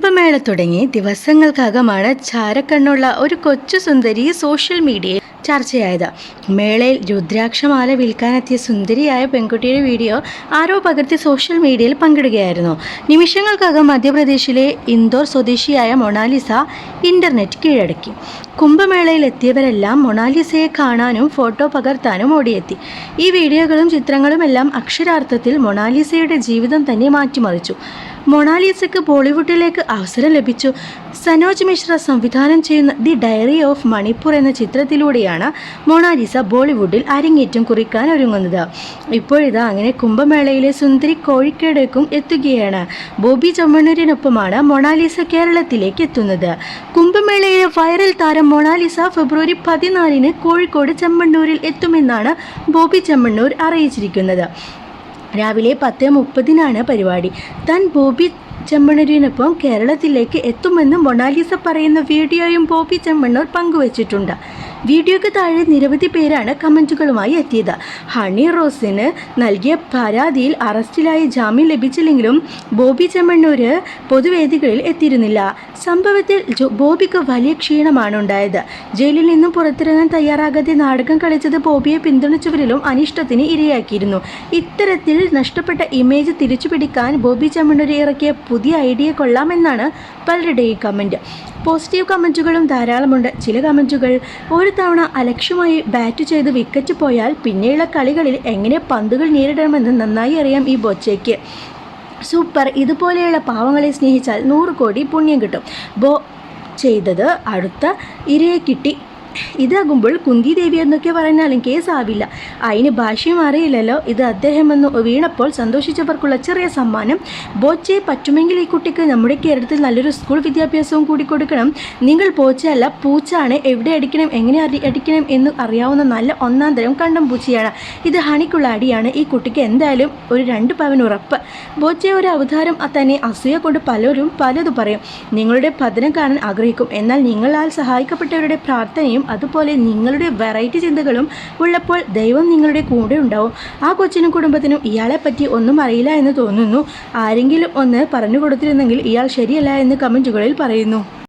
കുംഭമേള തുടങ്ങി ദിവസങ്ങൾക്കകമാണ് ചാരക്കണ്ണുള്ള ഒരു കൊച്ചു സുന്ദരി സോഷ്യൽ മീഡിയയിൽ ചർച്ചയായത്. മേളയിൽ രുദ്രാക്ഷമാല വിൽക്കാനെത്തിയ സുന്ദരിയായ പെൺകുട്ടിയുടെ വീഡിയോ ആരോ പകർത്തി സോഷ്യൽ മീഡിയയിൽ പങ്കിടുകയായിരുന്നു. നിമിഷങ്ങൾക്കകം മധ്യപ്രദേശിലെ ഇൻഡോർ സ്വദേശിയായ മൊണാലിസ ഇന്റർനെറ്റ് കീഴടക്കി. കുംഭമേളയിൽ എത്തിയവരെല്ലാം മൊണാലിസയെ കാണാനും ഫോട്ടോ പകർത്താനും ഓടിയെത്തി. ഈ വീഡിയോകളും ചിത്രങ്ങളുമെല്ലാം അക്ഷരാർത്ഥത്തിൽ മൊണാലിസയുടെ ജീവിതം തന്നെ മാറ്റിമറിച്ചു. മൊണാലിസയ്ക്ക് ബോളിവുഡിലേക്ക് അവസരം ലഭിച്ചു. സനോജ് മിശ്ര സംവിധാനം ചെയ്യുന്ന ദി ഡയറി ഓഫ് മണിപ്പൂർ എന്ന ചിത്രത്തിലൂടെയാണ് മൊണാലിസ ബോളിവുഡിൽ അരങ്ങേറ്റം കുറിക്കാൻ ഒരുങ്ങുന്നത്. ഇപ്പോഴിതാ അങ്ങനെ കുംഭമേളയിലെ സുന്ദരി കോഴിക്കേടേക്കും എത്തുകയാണ്. ബോബി ചമ്മണ്ണൂരിനൊപ്പമാണ് മൊണാലിസ കേരളത്തിലേക്ക് എത്തുന്നത്. കുംഭമേളയിലെ വൈറൽ താരം മൊണാലിസ ഫെബ്രുവരി പതിനാലിന് കോഴിക്കോട് ചെമ്മണ്ണൂരിൽ എത്തുമെന്നാണ് ബോബി ചെമ്മണ്ണൂർ അറിയിച്ചിരിക്കുന്നത്. രാവിലെ പത്ത് മുപ്പതിനാണ് പരിപാടി. താൻ ബോബി ചെമ്മണ്ണൂരിനൊപ്പം കേരളത്തിലേക്ക് എത്തുമെന്നും മൊണാലിസ പറയുന്ന വീഡിയോയും ബോബി ചെമ്മണ്ണൂർ പങ്കുവച്ചിട്ടുണ്ട്. വീഡിയോയ്ക്ക് താഴെ നിരവധി പേരാണ് കമന്റുകളുമായി എത്തിയത്. ഹണി റോസിന് നൽകിയ പരാതിയിൽ അറസ്റ്റിലായി ജാമ്യം ലഭിച്ചില്ലെങ്കിലും ബോബി ചെമ്മണ്ണൂര് പൊതുവേദികളിൽ എത്തിയിരുന്നില്ല. സംഭവത്തിൽ ബോബിക്ക് വലിയ ക്ഷീണമാണ് ഉണ്ടായത്. ജയിലിൽ നിന്നും പുറത്തിറങ്ങാൻ തയ്യാറാകാതെ നാടകം കളിച്ചത് ബോബിയെ പിന്തുണച്ചവരിലും അനിഷ്ടത്തിന് ഇരയാക്കിയിരുന്നു. ഇത്തരത്തിൽ നഷ്ടപ്പെട്ട ഇമേജ് തിരിച്ചുപിടിക്കാൻ ബോബി ചെമ്മണ്ണൂർ ഇറക്കിയ പുതിയ ഐഡിയ കൊള്ളാമെന്നാണ് പലരുടെയും കമന്റ് പോസിറ്റീവ് കമന്റുകളും ധാരാളമുണ്ട്. ചില കമന്റുകൾ ഒരു തവണ അലക്ഷ്യമായി ബാറ്റ് ചെയ്ത് വിക്കറ്റ് പോയാൽ പിന്നെയുള്ള കളികളിൽ എങ്ങനെ പന്തുകൾ നേരിടണമെന്ന് നന്നായി അറിയാം ഈ ബൊച്ചയ്ക്ക്. സൂപ്പർ ഇതുപോലെയുള്ള പാവങ്ങളെ സ്നേഹിച്ചാൽ നൂറ് കോടി പുണ്യം കിട്ടും. ബോ ചെയ്തത് അടുത്ത ഇരയെ കിട്ടി ഇതാകുമ്പോൾ കുന്തി ദേവി എന്നൊക്കെ പറഞ്ഞാലും കേസാവില്ല അതിന് ഭാഷയും അറിയില്ലല്ലോ. ഇത് അദ്ദേഹം എന്ന് വീണപ്പോൾ സന്തോഷിച്ചവർക്കുള്ള ചെറിയ സമ്മാനം. ബോച്ചെ പറ്റുമെങ്കിൽ ഈ കുട്ടിക്ക് നമ്മുടെ കേരളത്തിൽ നല്ലൊരു സ്കൂൾ വിദ്യാഭ്യാസവും കൂടി കൊടുക്കണം. നിങ്ങൾ പോച്ചയല്ല പൂച്ചാണ്. എവിടെ അടിക്കണം എങ്ങനെ അടിക്കണം എന്ന് അറിയാവുന്ന നല്ല ഒന്നാം തരം കണ്ടം പൂച്ചയാണ്. ഇത് ഹണിക്കുള്ള അടിയാണ്. ഈ കുട്ടിക്ക് എന്തായാലും ഒരു രണ്ട് പവൻ ഉറപ്പ്. ബോച്ചെ ഒരു അവതാരം തന്നെ അസൂയ കൊണ്ട് പലരും പലതും പറയും. നിങ്ങളുടെ പതനം കാണാൻ ആഗ്രഹിക്കും. എന്നാൽ നിങ്ങളാൽ സഹായിക്കപ്പെട്ടവരുടെ പ്രാർത്ഥനയും അതുപോലെ നിങ്ങളുടെ വെറൈറ്റി ചിന്തകളും ഉള്ളപ്പോൾ ദൈവം നിങ്ങളുടെ കൂടെ ഉണ്ടാവും. ആ കൊച്ചിനും കുടുംബത്തിനും ഇയാളെ പറ്റി ഒന്നും അറിയില്ല എന്ന് തോന്നുന്നു. ആരെങ്കിലും ഒന്ന് പറഞ്ഞു കൊടുത്തിരുന്നെങ്കിൽ ഇയാൾ ശരിയല്ല എന്ന് കമന്റുകളിൽ പറയുന്നു.